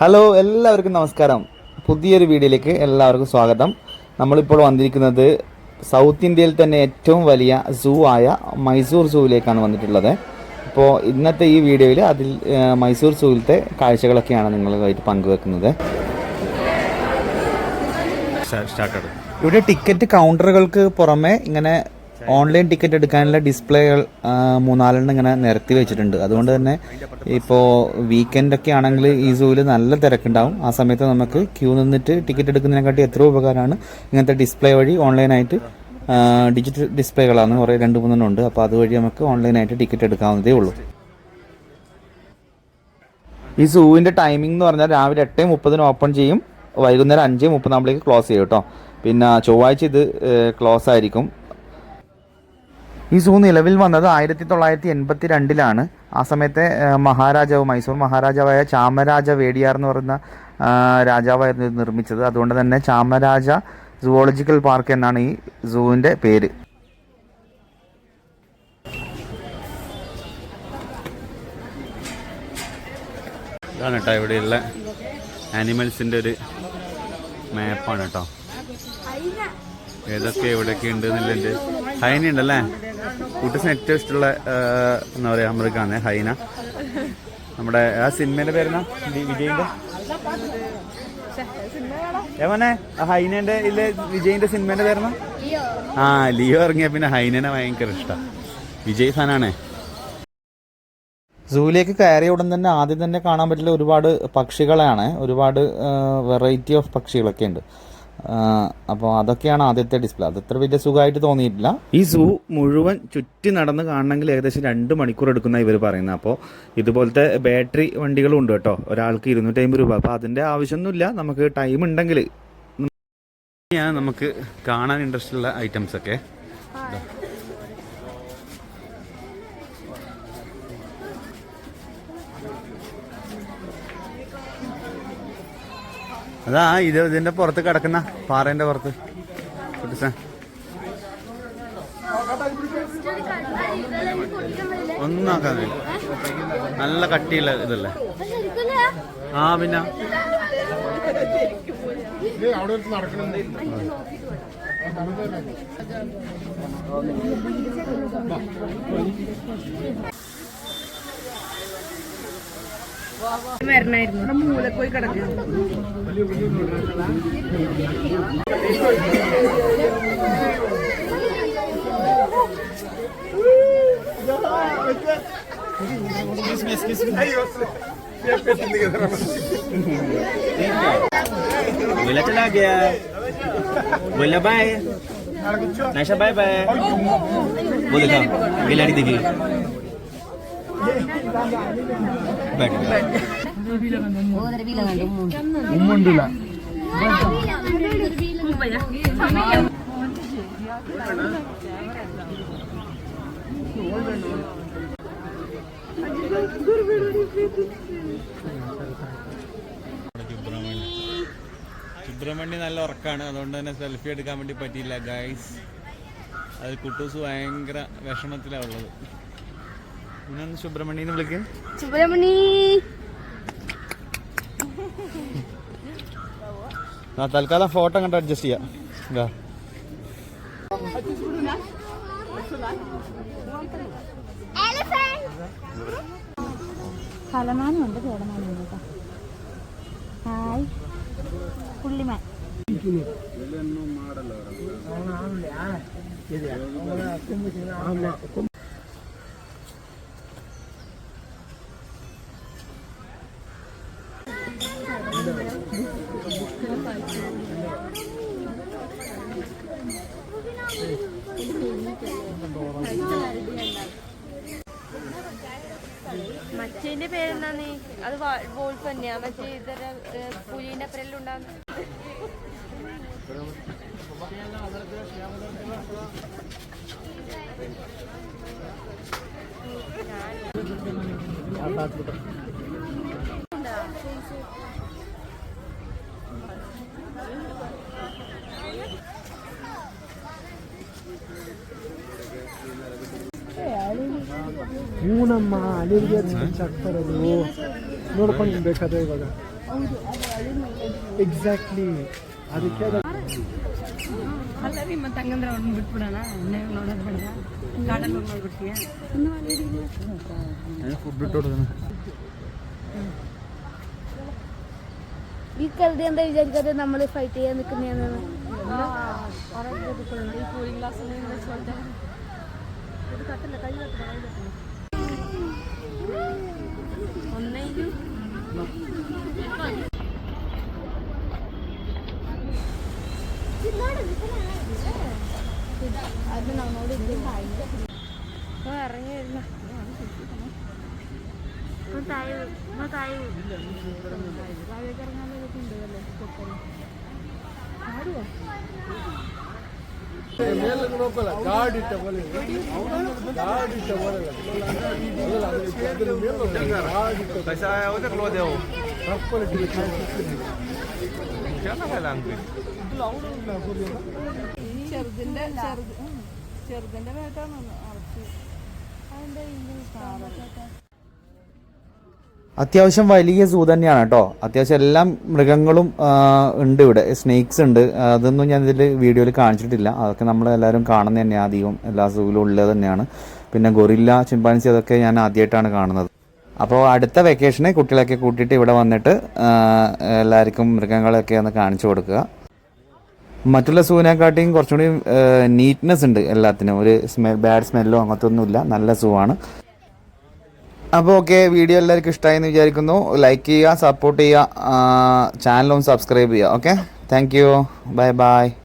Hello എല്ലാവർക്കും നമസ്കാരം. പുതിയൊരു വീഡിയോയിലേക്ക് എല്ലാവർക്കും സ്വാഗതം. നമ്മളിപ്പോൾ വന്നിരിക്കുന്നത് സൗത്ത് ഇന്ത്യയിൽ തന്നെ ഏറ്റവും വലിയ സൂ ആയ മൈസൂർ സൂവിലേക്കാണ് വന്നിട്ടുള്ളത്. അപ്പോൾ ഇന്നത്തെ ഈ വീഡിയോയിൽ അതിൽ മൈസൂർ സൂവിലത്തെ കാഴ്ചകളൊക്കെയാണ് നിങ്ങളുമായിട്ട് പങ്കുവെക്കുന്നത്. ഇവിടെ ടിക്കറ്റ് കൗണ്ടറുകൾക്ക് പുറമെ ഇങ്ങനെ ഓൺലൈൻ ടിക്കറ്റ് എടുക്കാനുള്ള ഡിസ്പ്ലേകൾ മൂന്നാലെണ്ണം ഇങ്ങനെ നിരത്തി വെച്ചിട്ടുണ്ട്. അതുകൊണ്ട് തന്നെ ഇപ്പോൾ വീക്കെൻഡ് ഒക്കെ ആണെങ്കിൽ ഈ സൂവിൽ നല്ല തിരക്കുണ്ടാവും. ആ സമയത്ത് നമുക്ക് ക്യൂ നിന്നിട്ട് ടിക്കറ്റ് എടുക്കുന്നതിനെക്കാട്ടി എത്ര ഉപകാരമാണ് ഇങ്ങനത്തെ ഡിസ്പ്ലേ വഴി ഓൺലൈനായിട്ട് ഡിജിറ്റൽ ഡിസ്പ്ലേകളാണ് കുറേ രണ്ട് മൂന്നെണ്ണം ഉണ്ട്. അപ്പോൾ അതുവഴി നമുക്ക് ഓൺലൈനായിട്ട് ടിക്കറ്റ് എടുക്കാവുന്നതേ ഉള്ളൂ. ഈ സൂവിന്റെ ടൈമിംഗ് എന്ന് പറഞ്ഞാൽ രാവിലെ എട്ട് മുപ്പതിന് ഓപ്പൺ ചെയ്യും. വൈകുന്നേരം അഞ്ച് മുപ്പതാകുമ്പോഴേക്ക് ക്ലോസ് ചെയ്യും കേട്ടോ. പിന്നെ ചൊവ്വാഴ്ച ഇത് ക്ലോസ് ആയിരിക്കും. ഈ സൂ നിലവിൽ വന്നത് ആയിരത്തി തൊള്ളായിരത്തി എൺപത്തി രണ്ടിലാണ് ആ സമയത്തെ മഹാരാജാവ് മൈസൂർ മഹാരാജാവായ ചാമരാജ വേടിയാർ എന്ന് പറയുന്ന രാജാവായിരുന്നു ഇത് നിർമ്മിച്ചത്. അതുകൊണ്ട് തന്നെ ചാമരാജ സുവോളജിക്കൽ പാർക്ക് എന്നാണ് ഈ സൂവിന്റെ പേര്. ഇതാണ് കേട്ടോ ഇവിടെയുള്ള ആനിമൽസിന്റെ ഒരു മാപ്പാണ് കേട്ടോ. ഏതൊക്കെ എവിടെയൊക്കെ ഉണ്ട് എന്നുള്ളതിന്റെ ഹൈന ഉണ്ടല്ലേ കുട്ടിസിന് ഏറ്റവും ഇഷ്ടമുള്ള എന്താ പറയുക മൃഗമാണ് ഹൈന. നമ്മുടെ ആ സിനിമയുടെ പേരെന്നാ? വിജയിന്റെ? ഏമനെ ഹൈനന്റെ ഇല്ല വിജയിന്റെ സിനിമേന്റെ പേരെന്നാ? ആ ലിയോ ഇറങ്ങിയ പിന്നെ ഹൈനനെ ഭയങ്കര ഇഷ്ടം. വിജയ് ഫാനാണേ. സൂലിയൊക്കെ കയറിയ ഉടൻ തന്നെ ആദ്യം തന്നെ കാണാൻ പറ്റില്ല ഒരുപാട് പക്ഷികളെയാണ് ഒരുപാട് വെറൈറ്റി ഓഫ് പക്ഷികളൊക്കെ ഉണ്ട്. അപ്പോൾ അതൊക്കെയാണ് ആദ്യത്തെ ഡിസ്പ്ലേ. അത് അത്ര വലിയ സുഖമായിട്ട് തോന്നിയിട്ടില്ല. ഈ സൂ മുഴുവൻ ചുറ്റി നടന്ന് കാണണമെങ്കിൽ ഏകദേശം രണ്ട് മണിക്കൂർ എടുക്കുന്ന ഇവർ പറയുന്നത്. അപ്പോൾ ഇതുപോലത്തെ ബാറ്ററി വണ്ടികളും ഉണ്ട് കേട്ടോ. ഒരാൾക്ക് ഇരുന്നൂറ്റമ്പത് രൂപ. അപ്പോൾ അതിന്റെ ആവശ്യമൊന്നുമില്ല. നമുക്ക് ടൈം ഉണ്ടെങ്കിൽ ഞാൻ നമുക്ക് കാണാൻ ഇൻട്രസ്റ്റ് ഉള്ള ഐറ്റംസ് ഒക്കെ അതാ ഇത് ഇതിന്റെ പുറത്ത് കിടക്കുന്ന പാറേന്റെ പുറത്ത്. കുട്ടിസേ. ഒന്നും നോക്കാന്നില്ല നല്ല കട്ടിയുള്ള ഇതല്ലേ? ആ പിന്നെ. വരണായിരുന്നു മൂലെ പോയി കിടക്കുക बोला चला गया बोला बाय नाशा बाय बाय वो देखा गिलाड़ी देखी സുബ്രഹ്മണ്യം നല്ല ഉറക്കാണ്. അതുകൊണ്ട് തന്നെ സെൽഫി എടുക്കാൻ വേണ്ടി പറ്റിയില്ല ഗൈസ് അത് കുട്ടൂസ് ഭയങ്കര വിഷമത്തിലാണ് ഉള്ളത്. സുബ്രഹ്മണ്യം വിളിക്കും. സുബ്രഹ്മണി ആ തൽക്കാലം ഫോട്ടോ കണ്ട് അഡ്ജസ്റ്റ് ചെയ്യാം. ഇതാ. കലമാനുണ്ട് കേടമാനും കേട്ടോ. ഹായ്. പുള്ളിമാൻ. മറ്റേന്റെ പേരെന്താന്ന് അത് വോൾഫ് തന്നെയാ. മറ്റേ ഇതര പുലിന്റെ അപ്പുറല്ലുണ്ടാകുന്ന ಇವನಮ್ಮ ಅಲ್ಲಿಗೆ ಆಗ್ತಾರದು ನೋಡ್ಕೊಂಡು ಬೇಕಾದ್ರೆ ಇವಾಗ. ಎಕ್ಸಾಕ್ಟ್ಲಿ ಅದಕ್ಕೆ ಅಲ್ಲರಿ ಮತ್ತೆ ಹಂಗಂದ್ರೆ ಅವ್ರನ್ನ ಬಿಟ್ಬಿಡೋಣ. ಅಣ್ಣಗೆ ನೋಡೋದು ಬೇಡ. ಗಾರ್ಡನ್ ಹೋಗಿ ನೋಡ್ಬಿಡ್ತೀಯ? ಬಿಟ್ಟು ഈ കരുതി എന്താ വിചാരിക്കാതെ നമ്മൾ ഫൈറ്റ് ചെയ്യാൻ ഒന്നെങ്കിലും അത് ഇപ്പൊ ഇറങ്ങി വരുന്ന. താഴെ താഴെ. ചെറുതിന്റെ ചെറുതിന്റെ വേട്ടാണ് അടച്ച്. അതിന്റെ ഇംഗ്ലീഷ് അത്യാവശ്യം വലിയ സൂ തന്നെയാണ് കേട്ടോ. അത്യാവശ്യം എല്ലാ മൃഗങ്ങളും ഉണ്ട് ഇവിടെ. സ്നേക്സ് ഉണ്ട്. അതൊന്നും ഞാൻ ഇതിൽ വീഡിയോയിൽ കാണിച്ചിട്ടില്ല. അതൊക്കെ നമ്മൾ എല്ലാവരും കാണുന്നത് തന്നെയാണ് അധികം. എല്ലാ സൂവിലും ഉള്ളത് തന്നെയാണ്. പിന്നെ ഗൊറില്ല ചിമ്പാൻസി അതൊക്കെ ഞാൻ ആദ്യമായിട്ടാണ് കാണുന്നത്. അപ്പോൾ അടുത്ത വെക്കേഷനെ കുട്ടികളൊക്കെ കൂട്ടിയിട്ട് ഇവിടെ വന്നിട്ട് എല്ലാവർക്കും മൃഗങ്ങളെയൊക്കെ ഒന്ന് കാണിച്ചു കൊടുക്കുക. മറ്റുള്ള സൂവിനെക്കാട്ടിയും കുറച്ചുകൂടി നീറ്റ്നെസ് ഉണ്ട് എല്ലാത്തിനും. ഒരു സ്മെ ബാഡ് സ്മെല്ലോ അങ്ങനത്തെ ഒന്നുമില്ല. നല്ല സൂ ആണ്. അപ്പോൾ ഓക്കെ വീഡിയോ എല്ലാവർക്കും ഇഷ്ടമായി എന്ന് വിചാരിക്കുന്നു. ലൈക്ക് ചെയ്യുക സപ്പോർട്ട് ചെയ്യുക ചാനലും സബ്സ്ക്രൈബ് ചെയ്യുക okay thank you bye bye